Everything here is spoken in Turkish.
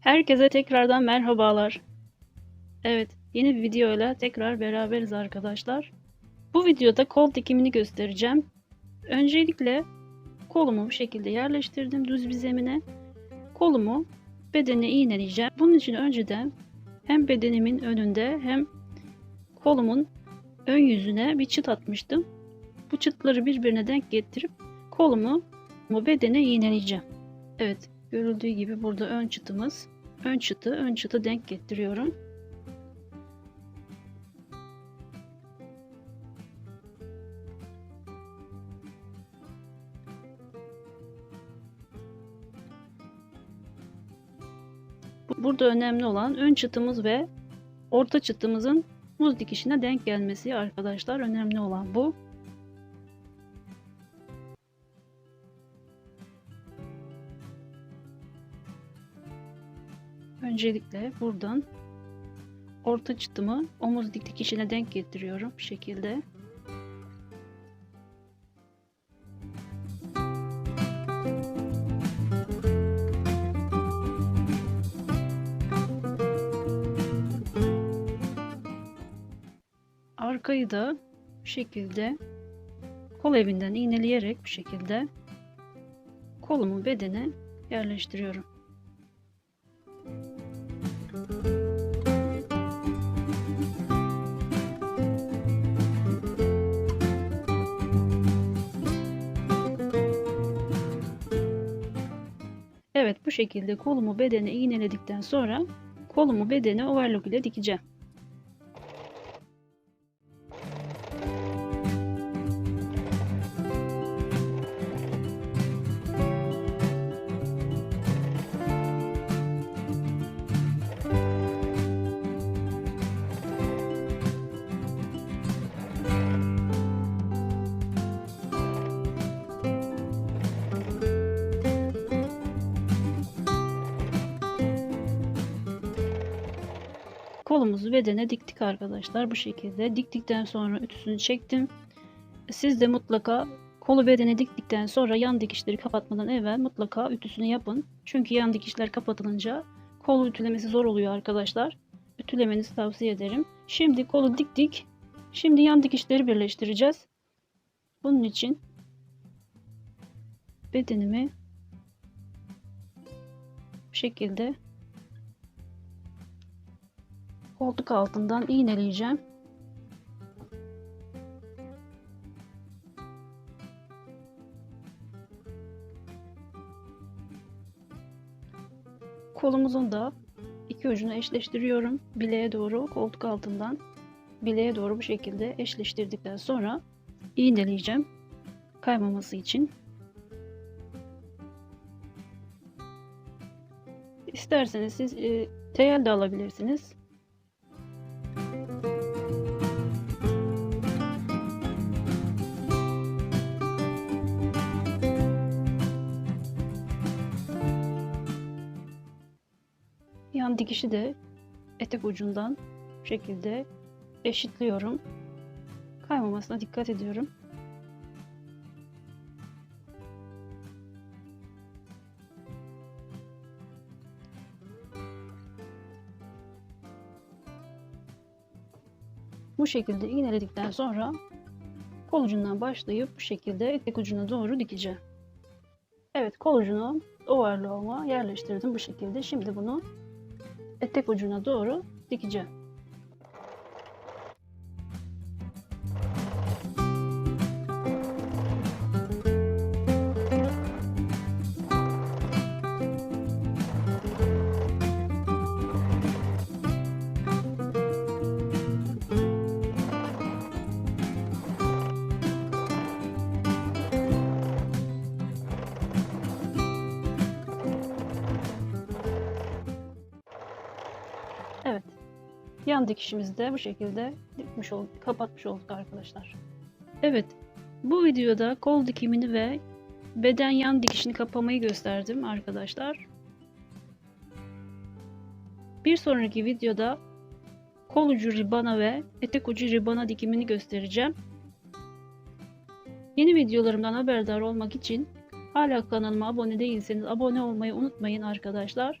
Herkese tekrardan merhabalar. Evet, yeni bir videoyla tekrar beraberiz arkadaşlar. Bu videoda kol dikimini göstereceğim. Öncelikle kolumu bu şekilde yerleştirdim düz bir zemine. Kolumu bedene iğneleyeceğim. Bunun için önceden hem bedenimin önünde hem kolumun ön yüzüne bir çıt atmıştım. Bu çıtları birbirine denk getirip kolumu bu bedene iğneleyeceğim. Evet, görüldüğü gibi burada ön çıtımız. Ön çıtı, ön çıtı denk getiriyorum. Bu- Burada önemli olan ön çıtımız ve orta çıtımızın muz dikişine denk gelmesi arkadaşlar. Önemli olan bu. Öncelikle buradan orta çıtımı omuz dik dikişine denk getiriyorum bu şekilde. Arkayı da bu şekilde kol evinden iğneleyerek bu şekilde kolumun bedene yerleştiriyorum. Evet bu şekilde kolumu bedene iğneledikten sonra kolumu bedene overlock ile dikeceğim. Kolumuzu bedene diktik arkadaşlar bu şekilde. Diktikten sonra ütüsünü çektim. Siz de mutlaka kolu bedene diktikten sonra yan dikişleri kapatmadan evvel mutlaka ütüsünü yapın. Çünkü yan dikişler kapatılınca kolu ütülemesi zor oluyor arkadaşlar. Ütülemenizi tavsiye ederim. Şimdi kolu diktik. Şimdi yan dikişleri birleştireceğiz. Bunun için bedenimi bu şekilde koltuk altından iğneleyeceğim. Kolumuzun da iki ucunu eşleştiriyorum. Bileğe doğru koltuk altından bileğe doğru bu şekilde eşleştirdikten sonra iğneleyeceğim. Kaymaması için. İsterseniz siz e, teyel de alabilirsiniz. Yan dikişi de etek ucundan bu şekilde eşitliyorum. Kaymamasına dikkat ediyorum. Bu şekilde iğneledikten sonra kol ucundan başlayıp bu şekilde etek ucuna doğru dikeceğim. Evet kol ucunu overlock'uma yerleştirdim bu şekilde. Şimdi bunu etek ucuna doğru dikeceğim. Yan dikişimizi de bu şekilde dikmiş olduk, kapatmış olduk arkadaşlar. Evet. Bu videoda kol dikimini ve beden yan dikişini kapamayı gösterdim arkadaşlar. Bir sonraki videoda kol ucu ribana ve etek ucu ribana dikimini göstereceğim. Yeni videolarımdan haberdar olmak için hala kanalıma abone değilseniz abone olmayı unutmayın arkadaşlar.